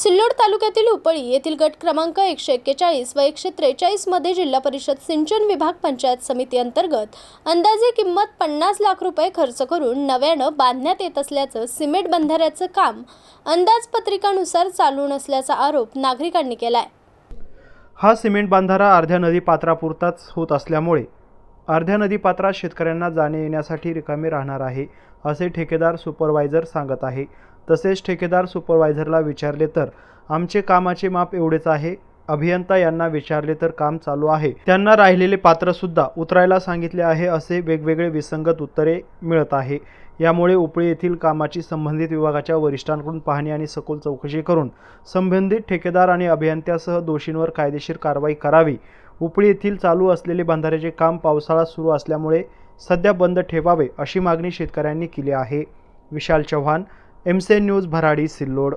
सिल्लोड तालुक्यातील उपळी येथील गट क्रमांक एकशे एक्केचाळीस व एकशे त्रेचाळीसमध्ये जिल्हा परिषद सिंचन विभाग पंचायत समिती अंतर्गत अंदाजे किंमत पन्नास लाख रुपये खर्च करून नव्यानं बांधण्यात येत असल्याचं सिमेंट बंधाऱ्याचं काम अंदाजपत्रिकानुसार चालू नसल्याचा आरोप नागरिकांनी केला आहे हा सिमेंट बांधारा अर्ध्या नदी पात्रापुरताच होत असल्यामुळे अर्ध्या नदीपात्रात शेतकऱ्यांना जाणे येण्यासाठी रिकामे राहणार आहे असे ठेकेदार सुपरवायझर सांगत आहे. तसेच ठेकेदार सुपरवायझरला विचारले तर आमचे कामाचे माप एवढेच आहे अभियंता यांना विचारले तर काम चालू आहे. त्यांना राहिलेले पात्र सुद्धा उतरायला सांगितले आहे असे वेगवेगळे विसंगत उत्तरे मिळत आहे. यामुळे उपळी येथील कामाची संबंधित विभागाच्या वरिष्ठांकडून पाहणी आणि सखोल चौकशी करून संबंधित ठेकेदार आणि अभियंत्यासह दोषींवर कायदेशीर कारवाई करावी उपळी येथील चालू असलेले बंधाऱ्याचे काम पावसाळा सुरू असल्यामुळे सध्या बंद ठेवावे अशी मागणी शेतकऱ्यांनी केली आहे. विशाल चव्हाण एमसे न्यूज भराडी सिल्लोड.